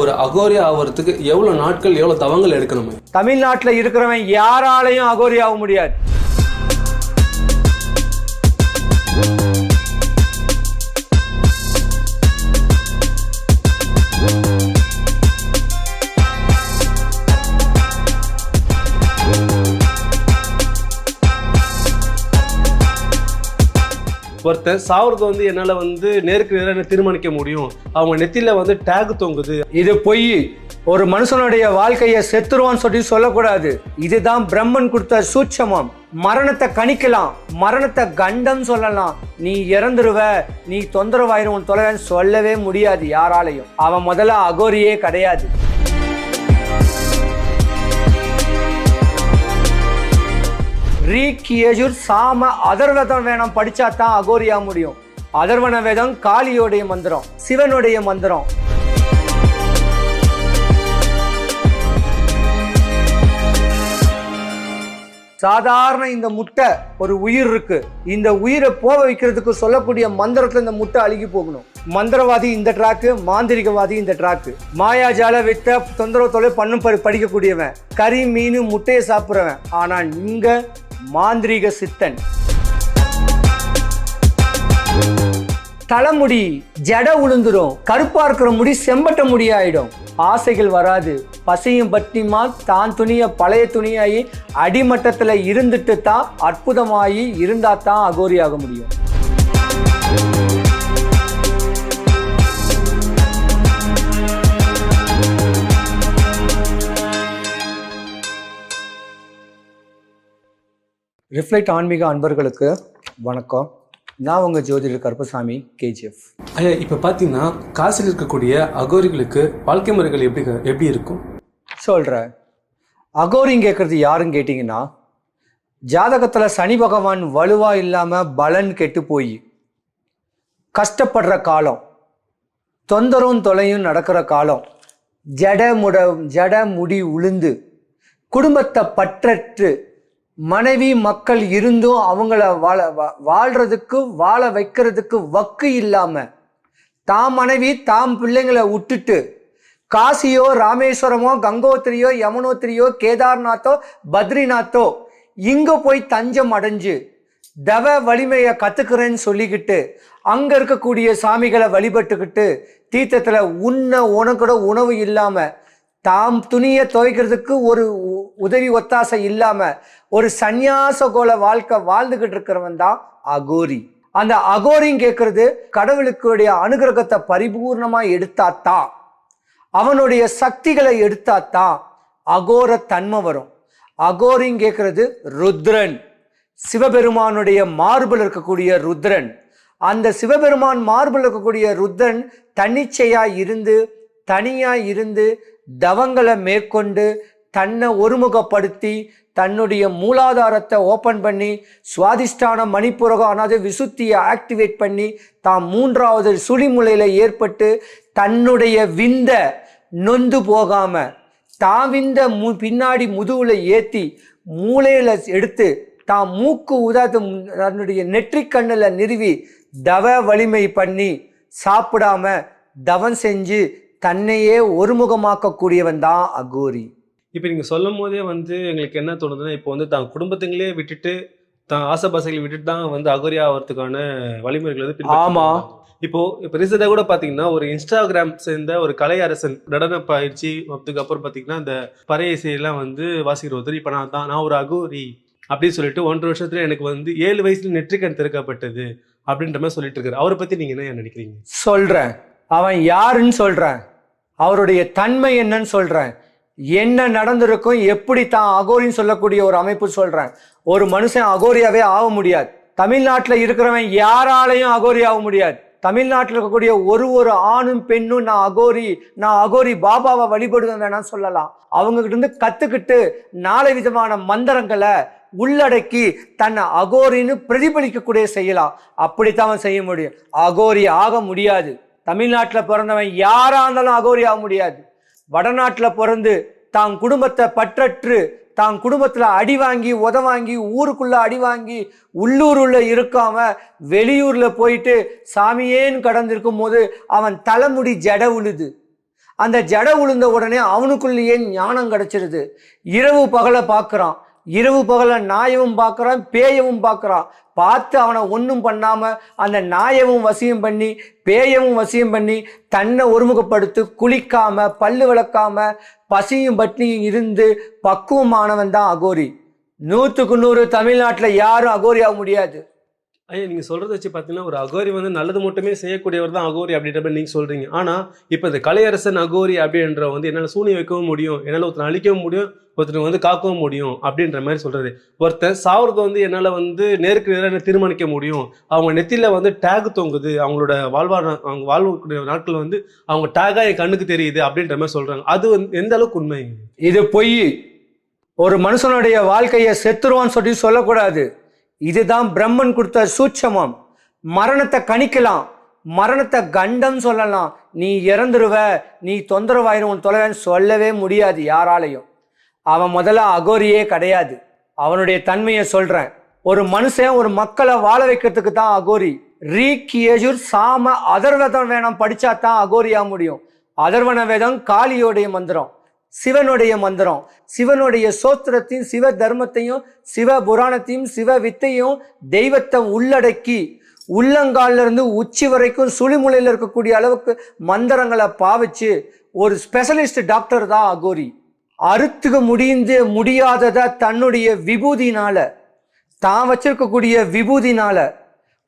ஒரு அகோரி ஆவறதுக்கு எவ்வளவு நாட்கள் எவ்வளவு தவங்கள் எடுக்கணும்? தமிழ்நாட்டில் இருக்கிறவன் யாராலையும் அகோரி ஆக முடியாது. ஒருத்தன் சாவறது வந்து என்னால வந்து நேருக்கு நேராக என்ன தீர்மானிக்க முடியும். அவங்க நெத்தியில் வந்து டேக் தொங்குது. இது பொய். ஒரு மனுஷனுடைய வாழ்க்கையை செத்துருவான்னு சொல்லி சொல்லக்கூடாது. இதுதான் பிரம்மன் கொடுத்த சூட்சமம். மரணத்தை கணிக்கலாம். மரணத்தை கண்டம் சொல்லலாம். நீ இறந்துருவ நீ தொந்தரவாயிரும் தொலைவன்னு சொல்லவே முடியாது யாராலையும். அவன் முதல்ல அகோரியே கிடையாது. ரீக்கியஜுர் சாம அதர்வதம் வேணாம் படிச்சா தான் அகோரியா முடியும். அதர்வன வேதம் காளியோடைய மந்திரம் சிவனுடைய மந்திரம். சாதாரண இந்த முட்டை ஒரு உயிர் இருக்கு. இந்த உயிரை போக வைக்கிறதுக்கு சொல்லக்கூடிய மந்திரத்துல இந்த முட்டை அழுகி போகணும். மந்திரவாதி இந்த ட்ராக்கு மாந்திரிகவாதி இந்த ட்ராக்கு மாயாஜால வித்த தொந்தரவு தொலை பண்ணும் படிக்கக்கூடியவன். கறி மீன் முட்டையை சாப்பிட்றவன். ஆனா இங்க மாந்திரீக சித்தன். தலைமுடி ஜட உளுந்துரும். கருப்பா இருக்கிற முடி செம்பட்ட முடி ஆயிடும் ஆசைகள் வராது. பசியும் பட்டிமா தான் துணிய பழைய துணியாகி அடிமட்டத்தில் இருந்துட்டு தான் அற்புதமாகி இருந்தால் தான் அகோரியாக முடியும். ரிஃப்ளெக்ட் ஆன்மீக அன்பர்களுக்கு வணக்கம். நான் உங்க ஜோதிடர் கருப்பசாமி கேஜிஎஃப் ஐயா இப்ப பாத்தீங்கன்னா காசில் இருக்கக்கூடிய அகோரிகளுக்கு வாழ்க்கை முறைகள் எப்படி எப்படி இருக்கும்? சொல்கிறேன் அகோரிங் கேட்குறது யாருன்னு கேட்டிங்கன்னா ஜாதகத்தில் சனி பகவான் வலுவா இல்லாமல் பலன் கெட்டு போய் கஷ்டப்படுற காலம் தொந்தரவும் தொலையும் நடக்கிற காலம் ஜட முட ஜட முடி உளுந்து குடும்பத்தை பற்றற்று மனைவி மக்கள் இருந்தும் அவங்கள வாழ வா- வாழ்றதுக்கு வாழ வைக்கிறதுக்கு வக்கு இல்லாமல் தாம் மனைவி தாம் பிள்ளைங்களை விட்டுட்டு காசியோ ராமேஸ்வரமோ கங்கோத்திரியோ யமுனோத்திரியோ கேதார்நாத்தோ பத்ரிநாத்தோ இங்கே போய் தஞ்சம் அடைஞ்சு தவ வலிமையை கற்றுக்கிறேன்னு சொல்லிக்கிட்டு அங்கே இருக்கக்கூடிய சாமிகளை வழிபட்டுக்கிட்டு தீர்த்தத்தில் உண்ண உனக்கூட உணவு இல்லாமல் தாம் துணியை துவைக்கிறதுக்கு ஒரு உ- உதவி ஒத்தாசை இல்லாமல் ஒரு சந்நியாச கோல வாழ்க்கை வாழ்ந்துகிட்டு இருக்கிறவன் தான் அகோரி. அந்த அகோரியும் கேட்கறது கடவுளுக்குடைய அனுகிரகத்தை பரிபூர்ணமாக எடுத்தாத்தான் அவனுடைய சக்திகளை எடுத்தாத்தான் அகோர தன்மை வரும். அகோரின்னு கேட்கறது ருத்ரன். சிவபெருமானுடைய மார்பில் இருக்கக்கூடிய ருத்ரன். அந்த சிவபெருமான் மார்பில் இருக்கக்கூடிய ருத்ரன் தன்னிச்சையா இருந்து தனியா இருந்து தவங்களை மேற்கொண்டு தன்னை ஒருமுகப்படுத்தி தன்னுடைய மூலாதாரத்தை ஓப்பன் பண்ணி சுவாதிஷ்டான மணிப்புரகம் அதாவது விசுத்தியை ஆக்டிவேட் பண்ணி தான் மூன்றாவது சுழிமுலையில் ஏற்பட்டு தன்னுடைய விந்த நொந்து போகாம தான் விந்த மு பின்னாடி முதுகுல ஏற்றி மூளையில் எடுத்து தான் மூக்கு உதாத்து தன்னுடைய நெற்றிக்கண்ணில் நிறுவி தவ வலிமை பண்ணி சாப்பிடாம தவம் செஞ்சு தன்னையே ஒருமுகமாக்கக்கூடியவன் தான் அகோரி இப்ப நீங்க சொல்லும் போதே வந்து எங்களுக்கு என்ன தோணுதுன்னா இப்போ வந்து தான் குடும்பத்துங்களே விட்டுட்டு தான் ஆசைபாசைகளை விட்டுட்டு தான் வந்து அகோரி ஆகிறதுக்கான வழிமுறைகள் வந்து பின்பற்றிட்டு ஆமா. இருக்காங்க. இப்போ இப்போ ரீசெண்டாக கூட பார்த்தீங்கன்னா ஒரு இன்ஸ்டாகிராம் சேர்ந்த ஒரு கலை அரசன் நடன பயிற்சி அதுக்கு அப்புறம் பார்த்தீங்கன்னா இந்த பறை இசையெல்லாம் வந்து வாசிக்கிற ஒருத்தர் இப்போ நான் தான் நான் ஒரு அகோரி அப்படின்னு சொல்லிட்டு ஒன்றரை வருஷத்துல எனக்கு வந்து ஏழு வயசுல நெற்றிக்கண் திறக்கப்பட்டது அப்படின்ற மாதிரி சொல்லிட்டு இருக்காரு அவரை பத்தி நீங்க என்ன நினைக்கிறீங்க சொல்றேன் அவன் யாருன்னு சொல்கிறேன் அவருடைய தன்மை என்னன்னு சொல்கிறேன் என்ன நடந்திருக்கும் எப்படி தான் அகோரின்னு சொல்லக்கூடிய ஒரு அமைப்பு சொல்கிறேன் ஒரு மனுஷன் அகோரியாவே ஆக முடியாது. தமிழ்நாட்டில் இருக்கிறவன் யாராலையும் அகோரி ஆக முடியாது. தமிழ்நாட்டில் இருக்கக்கூடிய ஒரு ஒரு ஆணும் பெண்ணும் நான் அகோரி நான் அகோரி பாபாவை வழிபடுவேன் வேணாம் சொல்லலாம். அவங்ககிட்ட இருந்து கத்துக்கிட்டு நாலு விதமான மந்திரங்களை உள்ளடக்கி தன்னை அகோரின்னு பிரதிபலிக்கக்கூடிய செய்யலாம். அப்படித்தான் அவன் செய்ய முடியும். அகோரி ஆக முடியாது. தமிழ்நாட்டில் பிறந்தவன் யாராக இருந்தாலும் அகோரி ஆக முடியாது. வடநாட்டில் பிறந்து தான் குடும்பத்தை பற்றற்று தான் குடும்பத்தில் அடி வாங்கி உத வாங்கி ஊருக்குள்ளே அடி வாங்கி உள்ளூரில் இருக்காம வெளியூரில் போயிட்டு சாமியேன்னு கடந்திருக்கும் போது அவன் தலைமுடி ஜட உழுது. அந்த ஜட உளுந்த உடனே அவனுக்குள்ளேயே ஞானம் கிடச்சிருது. இரவு பகலை பார்க்குறான். இரவு பகல நாயவும் பார்க்குறான் பேயவும் பார்க்குறான். பார்த்து அவனை ஒன்றும் பண்ணாமல் அந்த நாயவும் வசியம் பண்ணி பேயவும் வசியம் பண்ணி தன்னை ஒருமுகப்படுத்தி குளிக்காமல் பல்லு விளக்காமல் பசியும் பட்னியும் இருந்து பக்குவமானவன் தான் அகோரி. நூற்றுக்கு நூறு தமிழ்நாட்டில் யாரும் அகோரி ஆக முடியாது. ஐயா நீங்கள் சொல்கிறத வச்சு பார்த்தீங்கன்னா ஒரு அகோரி வந்து நல்லது மட்டுமே செய்யக்கூடியவர் தான் அகோரி அப்படின்ற மாதிரி நீங்கள் சொல்கிறீங்க ஆனால் இப்போ இந்த கலையரசன் அகோரி அப்படின்ற வந்து என்னால் சூனி வைக்கவும் முடியும் என்னால் ஒருத்தனை அழிக்கவும் முடியும் ஒருத்தனை வந்து காக்கவும் முடியும் அப்படின்ற மாதிரி சொல்றது. ஒருத்தன் சாவறது வந்து என்னால் வந்து நேருக்கு நேராக என்ன தீர்மானிக்க முடியும்? அவங்க நெத்தியில் வந்து டேக் தொங்குது. அவங்களோட வாழ்வாழ் அவங்க வாழ்வக்கூடிய நாட்கள் வந்து அவங்க டேகாக என் கண்ணுக்கு தெரியுது அப்படின்ற மாதிரி சொல்றாங்க. அது வந்து எந்த அளவுக்கு உண்மை? இது பொய். ஒரு மனுஷனுடைய வாழ்க்கையை செத்துருவான்னு சொல்லி சொல்லக்கூடாது. இதுதான் பிரம்மன் கொடுத்த சூட்சமம். மரணத்தை கணிக்கலாம். மரணத்தை கண்டம் சொல்லலாம். நீ இறந்துருவ நீ தொந்தரவாயிரும் தொலைவேன்னு சொல்லவே முடியாது யாராலையும். அவன் முதல்ல அகோரியே கிடையாது. அவனுடைய தன்மையை சொல்றேன். ஒரு மனுஷன் ஒரு மக்களை வாழ வைக்கிறதுக்கு தான் அகோரி. ரீக் யஜுர் சாம அதர்வதம் வேணாம் படிச்சா தான் அகோரியா முடியும். அதர்வன வேதம் காளியோடைய மந்திரம் சிவனுடைய மந்திரம். சிவனுடைய சோத்திரத்தையும் சிவ தர்மத்தையும் சிவ புராணத்தையும் சிவ வித்தையும் தெய்வத்தை உள்ளடக்கி உள்ளங்கால்ல இருந்து உச்சி வரைக்கும் சுழிமுலையில் இருக்கக்கூடிய அளவுக்கு மந்திரங்களை பாவிச்சு ஒரு ஸ்பெஷலிஸ்ட் டாக்டர் தான் அகோரி. அறுத்துக முடிந்து முடியாததை தன்னுடைய விபூதினால? தான் வச்சிருக்கக்கூடிய விபூதினால.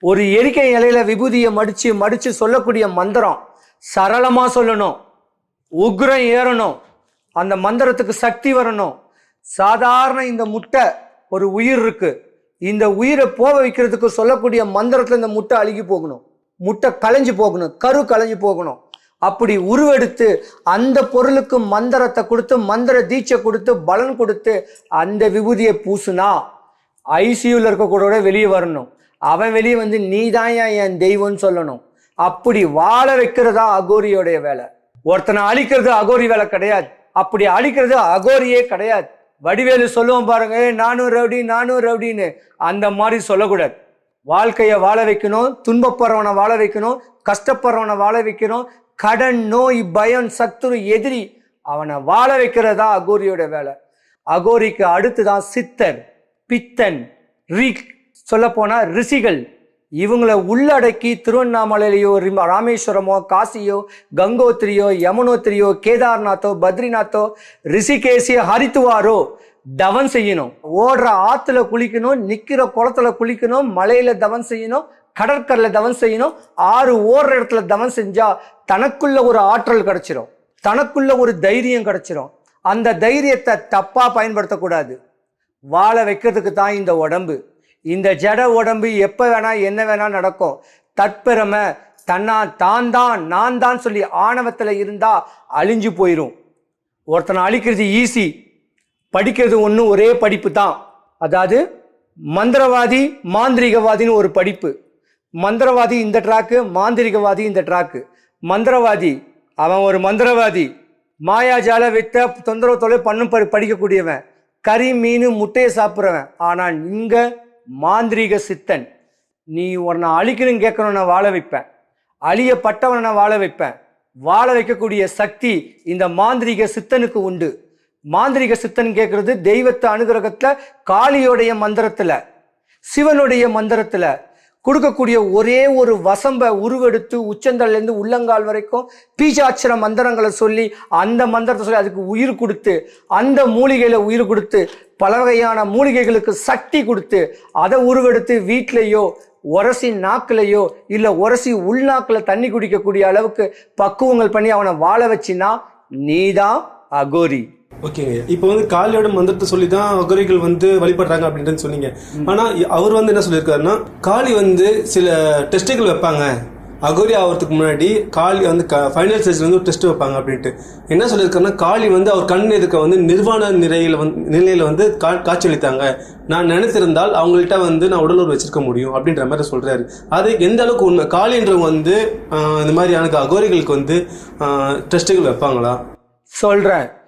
ஒரு எரிக்கை இலையில விபூதியை மடிச்சு மடிச்சு சொல்லக்கூடிய மந்திரம் சரளமா சொல்லணும். உக்ரம் ஏறணும். அந்த மந்திரத்துக்கு சக்தி வரணும். சாதாரண இந்த முட்டை ஒரு உயிர் இருக்கு. இந்த உயிரை போக வைக்கிறதுக்கு சொல்லக்கூடிய மந்திரத்துல இந்த முட்டை அழுகி போகணும். முட்டை களைஞ்சு போகணும். கரு களைஞ்சு போகணும். அப்படி உருவெடுத்து அந்த பொருளுக்கு மந்திரத்தை கொடுத்து மந்திர தீட்சை கொடுத்து பலன் கொடுத்து அந்த விபூதியை பூசுனா ஐசியூவில் இருக்கக்கூட வெளியே வரணும். அவன் வெளியே வந்து நீ தான் என் தெய்வம்னு சொல்லணும்? அப்படி வாழ வைக்கிறதா அகோரியோடைய வேலை. ஒருத்தனை அழிக்கிறது அகோரி வேலை கிடையாது. அப்படி அழிக்கிறது அகோரியே கிடையாது. வடிவேலு சொல்லுவோம் பாருங்க நானும் ரவுடி நானும் ரவுடின்னு. அந்த மாதிரி சொல்லக்கூடாது. வாழ்க்கையை வாழ வைக்கணும் துன்பப்படுறவனை வாழ வைக்கணும் கஷ்டப்படுறவனை வாழ வைக்கணும் கடன் நோய் பயம் சத்துரு எதிரி அவனை வாழ வைக்கிறதா அகோரியோட வேலை. அகோரிக்கு அடுத்துதான் சித்தர் பித்தன் ரிக். சொல்ல போனா ரிஷிகள். இவங்களை உள்ளடக்கி திருவண்ணாமலையிலையோ ரிம- ராமேஸ்வரமோ காசியோ கங்கோத்திரியோ யமுனோத்திரியோ கேதார்நாத்தோ பத்ரிநாத்தோ ரிஷிகேசியோ ஹரித்துவாரோ தவம் செய்யணும். ஓடுற ஆத்துல குளிக்கணும் நிக்கிற குளத்துல குளிக்கணும் மலையில தவம் செய்யணும் கடற்கரையில் தவம் செய்யணும். ஆறு ஓடுற இடத்துல தவம் செஞ்சால் தனக்குள்ள ஒரு ஆற்றல் கிடச்சிரும். தனக்குள்ள ஒரு தைரியம் கிடச்சிரும். அந்த தைரியத்தை தப்பாக பயன்படுத்தக்கூடாது. வாழ வைக்கிறதுக்கு தான் இந்த உடம்பு. இந்த ஜட உடம்பு எப்போ வேணால் என்ன வேணால் நடக்கும். தற்பெருமை தன்னா தான் தான் நான் தான் சொல்லி ஆணவத்தில் இருந்தால் அழிஞ்சு போயிடும் ஒருத்தனை அழிக்கிறது ஈஸி படிக்கிறது ஒன்றும் ஒரே படிப்பு தான். அதாவது மந்திரவாதி மாந்திரிகவாதின்னு ஒரு படிப்பு. மந்திரவாதி இந்த ட்ராக்கு மாந்திரிகவாதி இந்த ட்ராக்கு மந்திரவாதி அவன் ஒரு மந்திரவாதி. மாயாஜால வித்த தொந்தரவு தொலை பண்ணும் படி படிக்கக்கூடியவன். கறி மீன் முட்டையை சாப்பிட்றவன். ஆனால் இங்க மாந்திரீக சித்தன். நீ உன்னை அழிக்கணும் கேட்கணும் நான் வாழ வைப்பேன். அழியப்பட்டவனை நான் வாழ வைப்பேன். வாழ வைக்கக்கூடிய சக்தி இந்த மாந்திரீக சித்தனுக்கு உண்டு. மாந்திரீக சித்தன் கேட்கறது தெய்வத்தை அனுகிரகத்தில் காளியோடைய மந்திரத்தில் சிவனுடைய மந்திரத்தில். கொடுக்கக்கூடிய ஒரே ஒரு வசம்பை உருவெடுத்து உச்சந்தல்லேருந்து உள்ளங்கால் வரைக்கும் பீஜாட்சர மந்திரங்களை சொல்லி அந்த மந்திரத்தை சொல்லி அதுக்கு உயிர் கொடுத்து அந்த மூலிகையில் உயிர் கொடுத்து பல வகையான மூலிகைகளுக்கு சக்தி கொடுத்து அதை உருவெடுத்து வீட்டிலையோ உரசி நாக்கிலையோ இல்லை உரசி உள்நாக்கில் தண்ணி குடிக்கக்கூடிய அளவுக்கு பக்குவங்கள் பண்ணி அவனை வாழ வச்சினா நீதான் அகோரி. ஓகேங்க இப்போ வந்து காளியோட மந்திரத்தை சொல்லி தான் அகோரிகள் வந்து வழிபடுறாங்க அப்படின்றது சொன்னீங்க. ஆனா இ- அவர் வந்து என்ன சொல்லியிருக்காருன்னா காளி வந்து சில டெஸ்ட்டுகள் வைப்பாங்க. அகோரி ஆகிறதுக்கு முன்னாடி காளி வந்து ஃபைனல் ஸ்டேஜ்ல வந்து ஒரு டெஸ்ட் வைப்பாங்க அப்படின்ட்டு. என்ன சொல்லியிருக்காருன்னா காளி வந்து அவர் கண் எதுக்க வந்து நிர்வாண நிலையில வந்து நிலையில வந்து கா- காட்சியளித்தாங்க. நான் நினைத்திருந்தால் அவங்கள்ட்ட வந்து நான் உடலுறவு வச்சிருக்க முடியும் அப்படின்ற மாதிரி சொல்றாரு. அது எந்த அளவுக்கு உண்மை? காளின்றவங்க வந்து இந்த மாதிரியான அகோரிகளுக்கு வந்து டெஸ்ட்டுகள் வைப்பாங்களா? சொல்றேன்.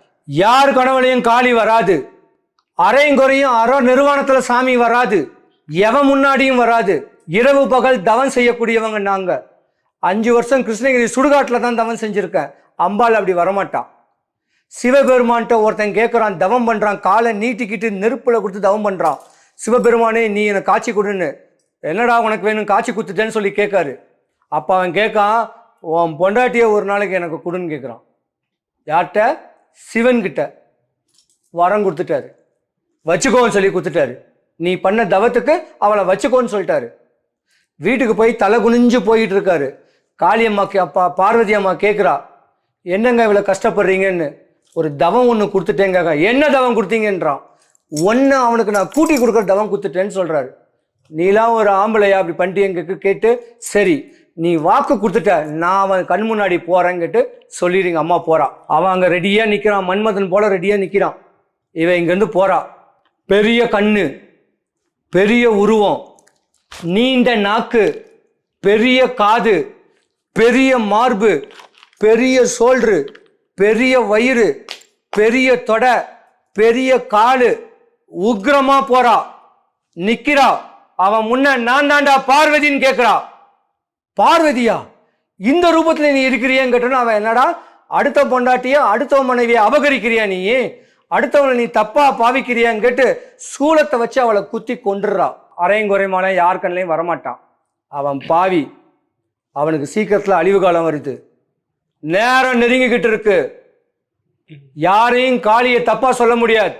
யார் கனவுலையும் காளி வராது. அரைங்குறையும் அற நிறுவனத்தில் சாமி வராது. எவன் முன்னாடியும் வராது. இரவு பகல் தவம் செய்யக்கூடியவங்க நாங்கள் அஞ்சு வருஷம் கிருஷ்ணகிரி சுடுகாட்டில் தான் தவம் செஞ்சுருக்கேன். அம்பாள் அப்படி வரமாட்டான். சிவபெருமான்கிட்ட ஒருத்தன் கேட்குறான் தவம் பண்ணுறான் காலை நீட்டிக்கிட்டு நெருப்பில் கொடுத்து தவம் பண்ணுறான் சிவபெருமானே நீ எனக்கு காட்சி கொடுன்னு. என்னடா உனக்கு வேணும் காட்சி கொடுத்துட்டேன்னு சொல்லி கேட்காரு அப்போ அவன் கேட்கான் உன் பொண்டாட்டியை ஒரு நாளைக்கு எனக்கு கொடுன்னு கேட்குறான் யார்கிட்ட? சிவன்கிட்ட வரம் கொடுத்துட்டாரு. வச்சுக்கோன்னு சொல்லி கொடுத்துட்டாரு. நீ பண்ண தவத்துக்கு அவளை வச்சுக்கோன்னு சொல்லிட்டாரு. வீட்டுக்கு போய் தலை குனிஞ்சு போயிட்டு இருக்காரு. காளியம்மா கே- அப்பா பார்வதி அம்மா கேட்குறா என்னங்க இவ்வளோ கஷ்டப்படுறீங்கன்னு? ஒரு தவம் ஒன்று கொடுத்துட்டேங்க என்ன தவம் கொடுத்தீங்கன்றான்? ஒன்று அவனுக்கு நான் கூட்டி கொடுக்குற தவம் கொடுத்துட்டேன்னு சொல்கிறாரு நீலாம் ஒரு ஆம்பளையா? அப்படி பண்ணிட்டீங்க கேட்டு சரி நீ வாக்கு கொடுத்துட்ட நான் அவன் கண் முன்னாடி போகிறேங்கிட்டு சொல்லிடுங்க அம்மா போறா. அவன் அங்கே ரெடியாக நிற்கிறான் மன்மதன் போல ரெடியாக நிற்கிறான் இவன் இங்கேருந்து போறா. பெரிய கண்ணு பெரிய உருவம் நீண்ட நாக்கு பெரிய காது பெரிய மார்பு பெரிய சோல்று பெரிய வயிறு பெரிய தொடை பெரிய காலு உக்ரமா போறா. நிக்கிறா. அவன் முன்ன நான் தாண்டா பார்வதின்னு கேட்குறா பார்வதியா இந்த ரூபத்தில் நீ இருக்கிறியன்னு கேட்டோன்னா அவன் என்னடா அடுத்த பொண்டாட்டிய அடுத்த மனைவியை அபகரிக்கிறியா நீ? அடுத்தவனை நீ தப்பா பாவிக்கிறியான்னு கேட்டு சூலத்தை வச்சு அவளை குத்தி கொண்டுடுறா அரையும் குறைமான யார் கண்ணிலையும் வரமாட்டான். அவன் பாவி. அவனுக்கு சீக்கிரத்தில் அழிவு காலம் வருது. நேரம் நெருங்கிக்கிட்டு இருக்கு. யாரையும் காளியை தப்பா சொல்ல முடியாது.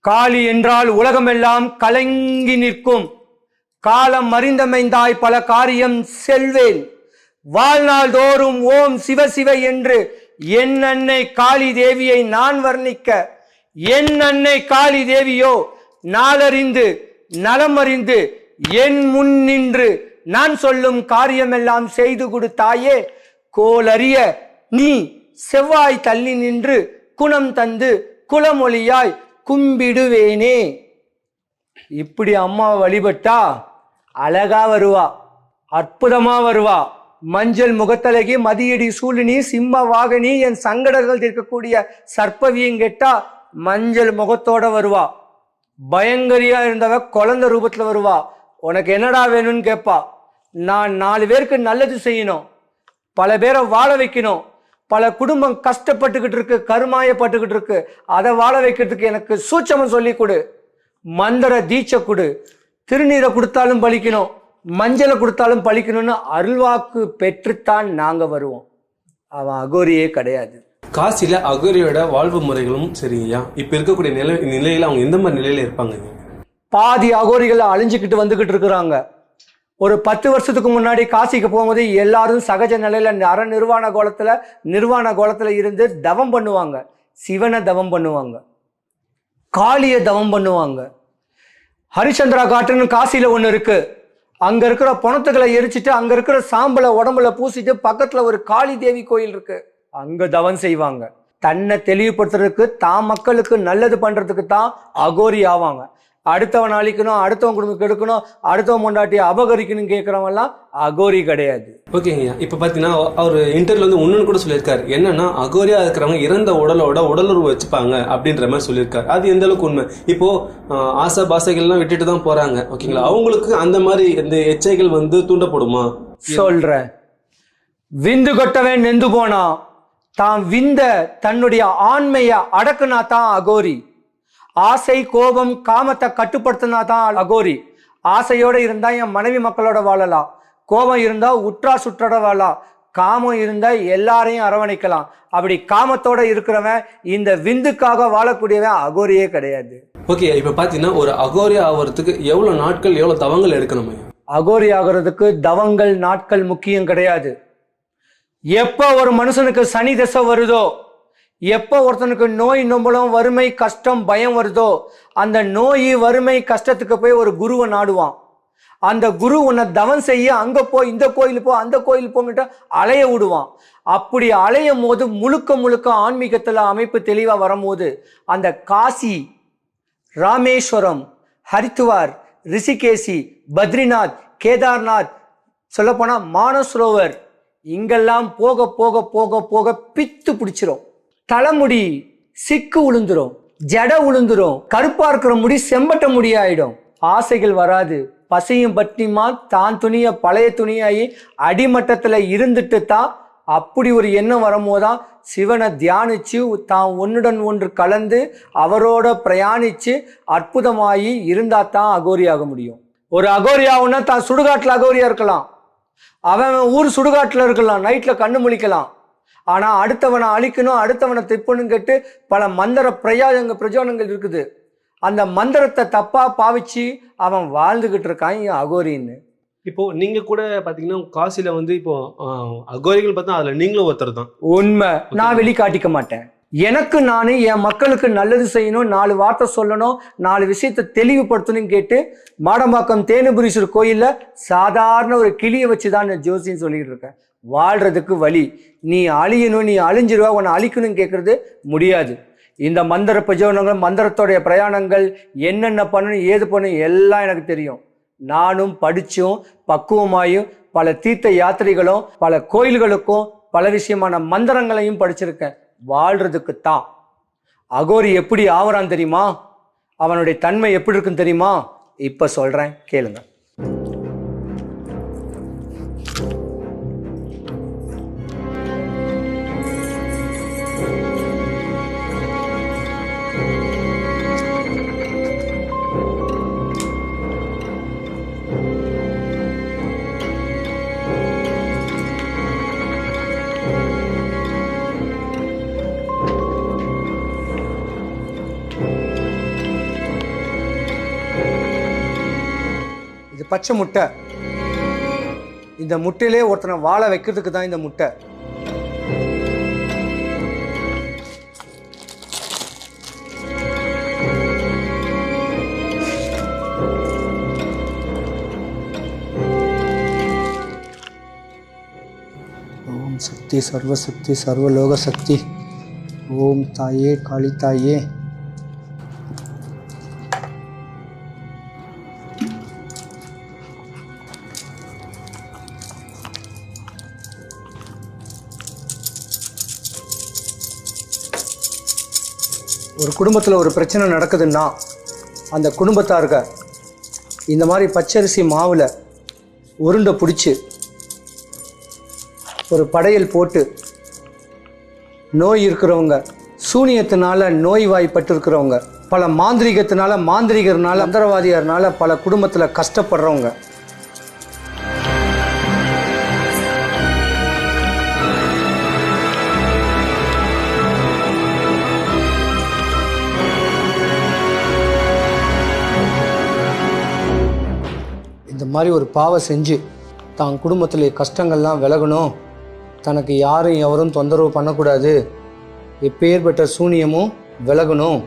காளி என்றால் உலகமெல்லாம் கலங்கி நிற்கும். காலம் மறிந்தமைந்தாய் பல காரியம் செல்வேன். வாழ்நாள் தோறும் ஓம் சிவ சிவ என்று என் அன்னை காளி தேவியை நான் வர்ணிக்க என் அன்னை காளி தேவியோ நாளறிந்து நலம் அறிந்து என் முன் நின்று நான் சொல்லும் காரியமெல்லாம் செய்து கொடுத்தாயே கோலறிய நீ செவ்வாய் தள்ளி நின்று குணம் தந்து குலமொழியாய் கும்பிடுவேனே. இப்படி அம்மாவை வழிபட்டா அழகா வருவா அற்புதமா வருவா. மஞ்சள் முகத்தழகி மதியடி சூழினி சிம்ம வாகனி என் சங்கடங்கள் தீர்க்கக்கூடிய சர்ப்பவியும் கெட்டா மஞ்சள் முகத்தோட வருவா. பயங்கரியா இருந்தவ குழந்தை ரூபத்துல வருவா. உனக்கு என்னடா வேணும்னு கேட்பா நான் நாலு பேருக்கு நல்லது செய்யணும். பல பேரை வாழ வைக்கணும். பல குடும்பம் கஷ்டப்பட்டுக்கிட்டு இருக்கு கருமாயப்பட்டுக்கிட்டு இருக்கு. அதை வாழ வைக்கிறதுக்கு எனக்கு சூட்சமம் சொல்லி கொடு. மந்திர தீட்சை கொடு. திருநீரை கொடுத்தாலும் பலிக்கணும் மஞ்சளை கொடுத்தாலும் பலிக்கணும்னு அருள்வாக்கு பெற்றுத்தான் நாங்க வருவோம். அவன் அகோரியே கிடையாது. காசில அகோரியோட வாழ்வு முறைகளும் சரிங்கய்யா. இப்ப இருக்கக்கூடிய நிலை நிலையில அவங்க எந்த மாதிரி நிலையில இருப்பாங்க பாதி அகோரிகள் அழிஞ்சுக்கிட்டு வந்துகிட்டு இருக்கிறாங்க. ஒரு பத்து வருஷத்துக்கு முன்னாடி காசிக்கு போகும்போது எல்லாரும் சகஜ நிலையில அற நிர்வாண கோலத்துல நிர்வாண கோலத்துல இருந்து தவம் பண்ணுவாங்க. சிவனை தவம் பண்ணுவாங்க. காளியை தவம் பண்ணுவாங்க. ஹரிச்சந்திரா காட்டுன்னு காசியில் ஒன்று இருக்குது அங்கே இருக்கிற பணத்துக்களை எரிச்சிட்டு அங்கே இருக்கிற சாம்பலை உடம்புல பூசிட்டு பக்கத்தில் ஒரு காளி தேவி கோயில் இருக்குது அங்கே தவம் செய்வாங்க. தன்னை தெளிவுபடுத்துறதுக்கு தான் மக்களுக்கு நல்லது பண்ணுறதுக்கு தான் அகோரி ஆவாங்க. அடுத்தவன் அழிக்கணும் அடுத்தவன் குடும்பம் கெடுக்கணும் அடுத்தவன் பொண்டாட்டி அபகரிக்கணும் கேட்கறவன் எல்லாம் அகோரி கிடையாது. ஓகேங்கய்யா இப்ப பாத்தீங்கன்னா அவர் இன்டர்வியூல வந்து ஒண்ணுன்னு கூட சொல்லியிருக்காரு. என்னன்னா அகோரியா இருக்கிறவங்க இறந்த உடலோட உடலுறவு வச்சுப்பாங்க அப்படின்ற மாதிரி சொல்லியிருக்காரு. அது எந்த அளவுக்கு உண்மை? இப்போ ஆசை பாசைகள்லாம் விட்டுட்டு தான் போறாங்க. ஓகேங்களா அவங்களுக்கு அந்த மாதிரி இந்த எச்சைகள் வந்து தூண்டப்படுமா? சொல்றேன். விந்து கொட்டவன் நெந்து போனான் தான் விந்த தன்னுடைய ஆண்மைய அடக்குனா தான் அகோரி. ஆசை கோபம் காமத்தை கட்டுப்படுத்தினா தான் அகோரி. ஆசையோட இருந்தா என் மனைவி மக்களோட வாழலாம் கோபம் இருந்தா உற்றா சுற்றோட வாழலாம் காமம் இருந்தா எல்லாரையும் அரவணைக்கலாம். அப்படி காமத்தோட இருக்கிறவன் இந்த விந்துக்காக வாழக்கூடியவன் அகோரியே கிடையாது. ஓகே இப்ப பாத்தீங்கன்னா ஒரு அகோரியா ஆவறதுக்கு எவ்வளவு நாட்கள் எவ்வளவு தவங்கள் எடுக்கணும்? அகோரி ஆகிறதுக்கு தவங்கள் நாட்கள் முக்கியம் கிடையாது. எப்போ ஒரு மனுஷனுக்கு சனி தசை வருதோ எப்போ ஒருத்தனுக்கு நோய் நொம்பலம் வறுமை கஷ்டம் பயம் வருதோ அந்த நோய் வறுமை கஷ்டத்துக்கு போய் ஒரு குருவை நாடுவான். அந்த குரு உன்னை தவம் செய்ய அங்கே போ இந்த கோயில் போ அந்த கோயில் போங்கிட்ட அலைய விடுவான். அப்படி அலையும் போது முழுக்க முழுக்க ஆன்மீகத்தில் அமைப்பு தெளிவாக வரும்போது அந்த காசி ராமேஸ்வரம் ஹரித்துவார் ரிஷிகேசி பத்ரிநாத் கேதார்நாத் சொல்லப்போனால் மானசரோவர் இங்கெல்லாம் போக போக போக போக பித்து பிடிச்சிரும். தலைமுடி சிக்கு உளுந்துரும் ஜட உளுந்துரும் கருப்பா இருக்கிற முடி செம்பட்ட முடி ஆயிடும் ஆசைகள் வராது. பசியும் பட்டிமா தான் துணிய பழைய துணியாகி அடிமட்டத்தில் இருந்துட்டு தான் அப்படி ஒரு எண்ணம் வரும்போதான் சிவனை தியானிச்சு தான் ஒன்றுடன் ஒன்று கலந்து அவரோட பிரயாணிச்சு அற்புதமாகி இருந்தால் தான் அகோரி ஆக முடியும். ஒரு அகோரி ஆகுன்னா தான் சுடுகாட்டில் அகோரியா இருக்கலாம். அவன் ஊர் சுடுகாட்டில் இருக்கலாம். நைட்டில் கண்ணு முழிக்கலாம். ஆனால் அடுத்தவனை அழிக்கணும் அடுத்தவனை திப்பணும் கேட்டு பல மந்திர பிரயோஜங்க பிரயோஜனங்கள் இருக்குது. அந்த மந்திரத்தை தப்பாக பாவிச்சு அவன் வாழ்ந்துக்கிட்டு இருக்கான் இங்க அகோரின்னு? இப்போ நீங்க கூட பாத்தீங்கன்னா காசில வந்து இப்போ அகோரிகள் பார்த்தா அதுல நீங்களும் ஒருத்தர் தான் உண்மை நான் வெளிக்காட்டிக்க மாட்டேன். எனக்கு நான் என் மக்களுக்கு நல்லது செய்யணும் நாலு வார்த்தை சொல்லணும் நாலு விஷயத்தை தெளிவுபடுத்தணும்னு கேட்டு மாடம்பாக்கம் தேனுபுரீஸ்வரர் கோயில்ல சாதாரண ஒரு கிளியை வச்சு தான் ஜோசின்னு சொல்லிட்டு இருக்கேன். வாழ்கிறதுக்கு வழி. நீ அழியணும் நீ அழிஞ்சிருவா உன்னை அழிக்கணும்னு கேட்குறது முடியாது. இந்த மந்திர பிரஜோனங்கள் மந்திரத்தோடைய பிரயாணங்கள் என்னென்ன பண்ணணும் ஏது பண்ணணும் எல்லாம் எனக்கு தெரியும். நானும் படித்தும் பக்குவமாயும் பல தீர்த்த யாத்திரைகளும் பல கோயில்களுக்கும் பல விஷயமான மந்திரங்களையும் படிச்சிருக்கேன். வாழ்கிறதுக்கு தான். அகோரி எப்படி ஆவறான் தெரியுமா? அவனுடைய தன்மை எப்படி இருக்குன்னு தெரியுமா? இப்போ சொல்கிறேன் கேளுங்கள் பச்சை முட்டை. இந்த முட்டையிலே ஒருத்தனை வாழ வைக்கிறதுக்கு தான் இந்த முட்டை. ஓம் சக்தி சர்வசக்தி சர்வலோக சக்தி ஓம் தாயே காளி தாயே. ஒரு குடும்பத்தில் ஒரு பிரச்சனை நடக்குதுன்னா அந்த குடும்பத்தாருங்க இந்த மாதிரி பச்சரிசி மாவில் உருண்டை பிடிச்சி ஒரு படையல் போட்டு நோய் இருக்கிறவங்க சூனியத்தினால நோய்வாய்ப்பட்டிருக்கிறவங்க பல மாந்திரிகத்தினால மாந்திரிகர்னால மந்திரவாதியர்னால பல குடும்பத்தில் கஷ்டப்படுறவங்க மாதிரி ஒரு பாவம் செஞ்சு தான் குடும்பத்தில் கஷ்டங்கள்லாம் விலகணும். தனக்கு யாரும் எவரும் தொந்தரவு பண்ணக்கூடாது. எப்பேற்பட்ட சூனியமும் விலகணும்.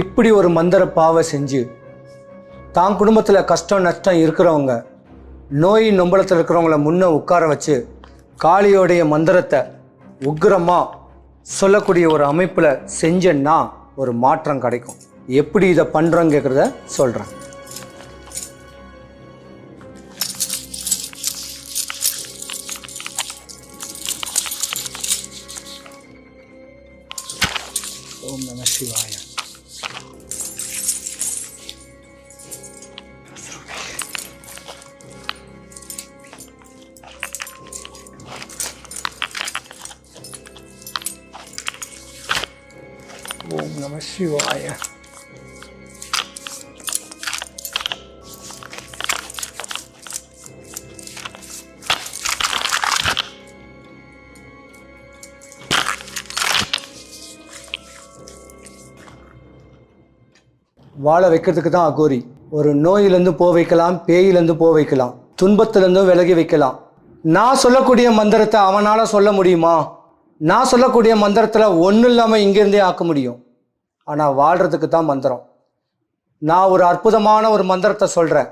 இப்படி ஒரு மந்திர பாவை செஞ்சு தான் குடும்பத்தில் கஷ்டம் நஷ்டம் இருக்கிறவங்க நோய் நொம்பலத்தில் இருக்கிறவங்கள முன்ன உட்கார வச்சு காளியோடைய மந்திரத்தை உக்கிரமாக சொல்லக்கூடிய ஒரு அமைப்பில் செஞ்சேன்னா ஒரு மாற்றம் கிடைக்கும். எப்படி இதை பண்ணுறோங்கிறத சொல்கிறேன் வாழ வைக்கிறதுக்கு தான் அகோரி. ஒரு நோயிலேருந்து போ வைக்கலாம் பேயிலேருந்து போ வைக்கலாம் துன்பத்திலேருந்தும் விலகி வைக்கலாம். நான் சொல்லக்கூடிய மந்திரத்தை அவனால் சொல்ல முடியுமா? நான் சொல்லக்கூடிய மந்திரத்தில் ஒன்றும் இல்லாமல் இங்கேருந்தே ஆக்க முடியும். ஆனால் வாழ்கிறதுக்கு தான் மந்திரம். நான் ஒரு அற்புதமான ஒரு மந்திரத்தை சொல்கிறேன்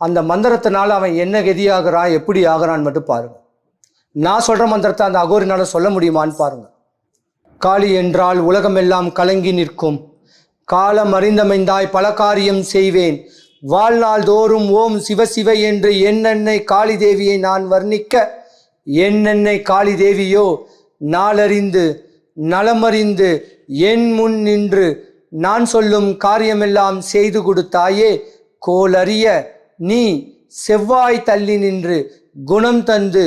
அந்த மந்திரத்தினால அவன் என்ன கதியாகிறான் எப்படி ஆகிறான்னு மட்டும் பாருங்கள் நான் சொல்கிற மந்திரத்தை அந்த அகோரினால் சொல்ல முடியுமான்னு பாருங்கள் காளி என்றால் உலகமெல்லாம் கலங்கி நிற்கும். காலம் அறிந்தமைந்தாய் பல காரியம் செய்வேன். வாழ்நாள் தோறும் ஓம் சிவ என்று என்னென்னை காளி தேவியை நான் வர்ணிக்க என்னென்னை காளி தேவியோ நாளறிந்து நலமறிந்து என் முன் நின்று நான் சொல்லும் காரியமெல்லாம் செய்து கொடுத்தாயே கோலறிய நீ செவ்வாய் தள்ளி நின்று குணம் தந்து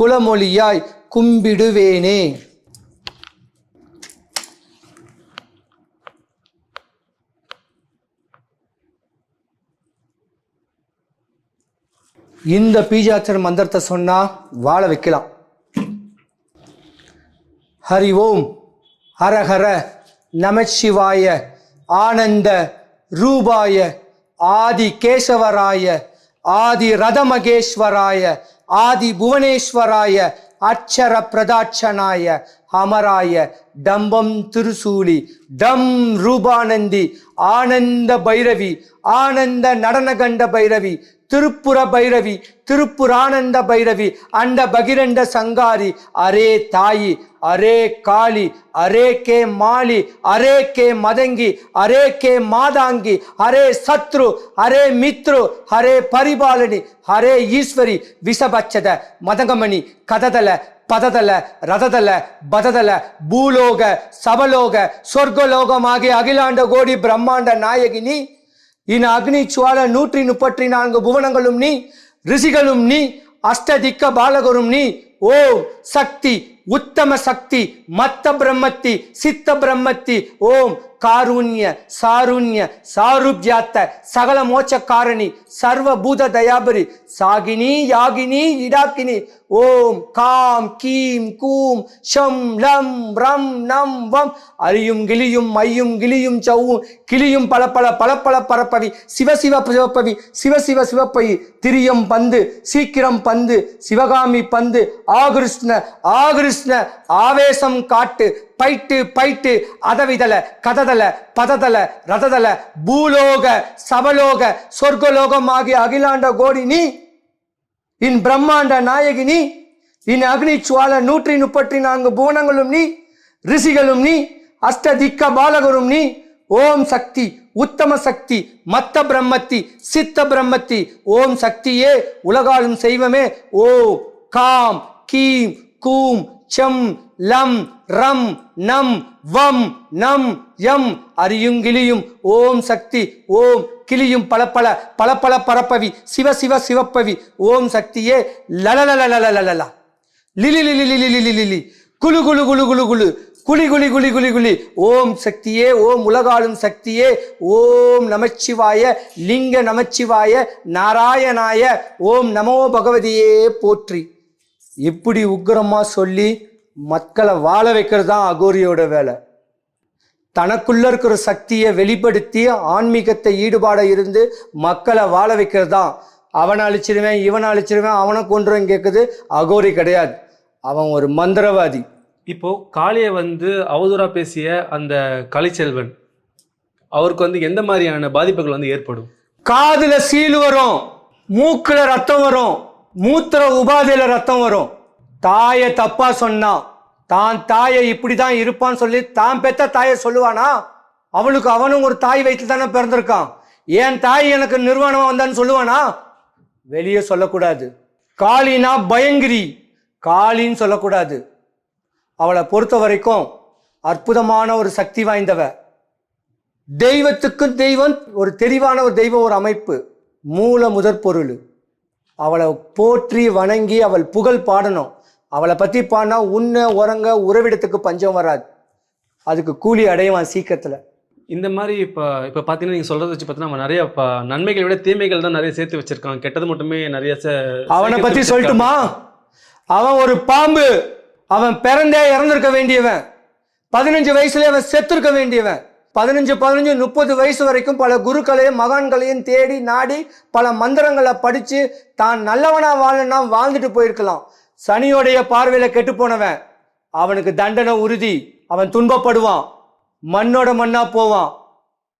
குலமொழியாய் கும்பிடுவேனே. இந்த பீஜாச்சர மந்திரத்தை சொன்னால் வாழ வைக்கலாம். ஹரி ஓம் ஹரஹர நமச்சிவாய ஆனந்த ரூபாய ஆதி கேசவராய ஆதி ரதமகேஸ்வராய ஆதி புவனேஸ்வராய அச்சர பிரதாட்சனாய அமராய டம்பம் திருசூலி டம் ரூபானந்தி ஆனந்த பைரவி ஆனந்த நடனகண்ட பைரவி திருப்புர பைரவி திருப்புரானந்த பைரவி அண்ட பகிரண்ட சங்காரி அரே தாயி அரே காளி அரே கே மாலி அரே கே மதங்கி அரே கே மாதாங்கி அரே சத்ரு அரே மித்ரு ஹரே பரிபாலனி ஹரே ஈஸ்வரி விஷபட்சத மதங்கமணி கததல பததல ரததல பததல பூலோக சபலோக சொர்க்கலோகமாகிய அகிலாண்ட கோடி பிரம்மாண்ட நாயகினி இன் அக்னி சுவால நூற்றி முப்பத்தி நான்கு புவனங்களும் நீ ரிஷிகளும் நீ அஷ்டதிக்க பாலகரும் நீ. ஓ சக்தி உத்தம சக்தி மத்த பிரம்மத்தி சித்த பிரம்மத்தி. ஓம் காருண்ய சாருண்ய சாருப்யாத்த சகல மோட்சக்காரணி சர்வ பூத தயாபரி சாகினி யாகினி இடாக்கினி. ஓம் காம் கீம் கூம் ஷம் லம் ரம் நம் வம். அரியும் கிளியும் மையும் கிளியும் சவ்வும். கிளியும் பல பல பல பல பரப்பவி. சிவ சிவ சிவப்பவி. சிவ சிவ சிவப்பவி திரியம் பந்து சீக்கிரம் பந்து சிவகாமி பந்து. ஆகிருஷ்ண ஆகிருஷ்ண ஆவேசம் காட்டு. பைட்டு பைட்டு அதவிதல கததல பததல ரததல பூலோக சவலோக சொர்க்கலோகம் ஆகிய அகிலாண்ட கோடினி இன் பிரம்மாண்ட நாயகினி இன் அக்னி சுவால நூற்றி முப்பத்தி நான்கு புவனங்களும் நீ ரிஷிகளும் நீ அஷ்டதிக்க பாலகரும் நீ ஓம் சக்தி உத்தம சக்தி மத்த பிரம்மத்தி சித்த பிரம்மத்தி ஓம் சக்தியே உலகாலும் செய்வமே ஓ காம் கீம் கூம் செம் லம் ரம் நம் வம் நம் யம். அரியும் கிளியும் ஓம் சக்தி ஓம் கிளியும் பல பல பல பல பரப்பவி சிவ சிவ சிவப்பவி. ஓம் சக்தியே லலலலலலலலலா லிலி லிலி லிலி லிலி லிலி குலு குலு குழு குழு குழு குழி. குழி குழி குழி குழி ஓம் சக்தியே ஓம் உலகாளும் சக்தியே. ஓம் நமச்சிவாய லிங்க நமச்சிவாய நாராயணாய. ஓம் நமோ பகவதியே போற்றி. இப்படி உக்கிரமா சொல்லி மக்களை வாழ வைக்கிறது தான் அகோரியோட வேலை. தனக்குள்ள இருக்கிற சக்தியை வெளிப்படுத்தி ஆன்மீகத்தை ஈடுபாட இருந்து மக்களை வாழ வைக்கிறது தான் அவனை அழிச்சிருவேன் இவனை அழிச்சிருவேன் அவனை கொன்றுவேன் கேட்குது அகோரி கிடையாது. அவன் ஒரு மந்திரவாதி. இப்போ காளியை வந்து அவதூறா பேசிய அந்த கலைச்செல்வன் அவருக்கு வந்து எந்த மாதிரியான பாதிப்புகள் வந்து ஏற்படும்? காதுல சீல் வரும் மூக்குல ரத்தம் வரும். மூத்திர உபாதையில் ரத்தம் வரும். தாயை தப்பா சொன்னான் தான் தாயை இப்படிதான் இருப்பான்னு சொல்லி தான் பெத்த தாயை சொல்லுவானா? அவளுக்கு அவனும் ஒரு தாய் வயிற்று தானே பிறந்திருக்கான். ஏன் தாய் எனக்கு நிர்வாணமா வந்தான்னு சொல்லுவானா? வெளியே சொல்லக்கூடாது. காளினா பயங்கிரி காளின்னு சொல்லக்கூடாது. அவளை பொறுத்த வரைக்கும் அற்புதமான ஒரு சக்தி வாய்ந்தவ. தெய்வத்துக்கும் தெய்வம் ஒரு தெளிவான ஒரு தெய்வ ஒரு அமைப்பு. மூல முதற் பொருள். அவளை போற்றி வணங்கி அவள் புகழ் பாடணும். அவளை பற்றி பாடினா உண்ண உறங்க உறவிடத்துக்கு பஞ்சம் வராது. அதுக்கு கூலி அடைவான் சீக்கிரத்தில். இந்த மாதிரி இப்போ இப்போ பார்த்தீங்கன்னா நீங்கள் சொல்கிறத வச்சு பார்த்தீங்கன்னா நிறைய இப்போ நன்மைகளை விட தீமைகள் தான் நிறைய சேர்த்து வச்சிருக்கான் கெட்டது மட்டுமே நிறைய அவனை பற்றி. சொல்லட்டுமா? அவன் ஒரு பாம்பு. அவன் பிறந்தே இறந்திருக்க வேண்டியவன். பதினஞ்சு வயசுல அவன் செத்திருக்க வேண்டியவன். பதினஞ்சு பதினஞ்சு முப்பது வயசு வரைக்கும் பல குருக்களையும் மகான்களையும் தேடி நாடி பல மந்திரங்களை படித்து தான் நல்லவனாக வாழனா வாழ்ந்துட்டு போயிருக்கலாம். சனியோடைய பார்வையில் கெட்டு போனவன் அவனுக்கு தண்டனை உறுதி. அவன் துன்பப்படுவான். மண்ணோட மண்ணாக போவான்.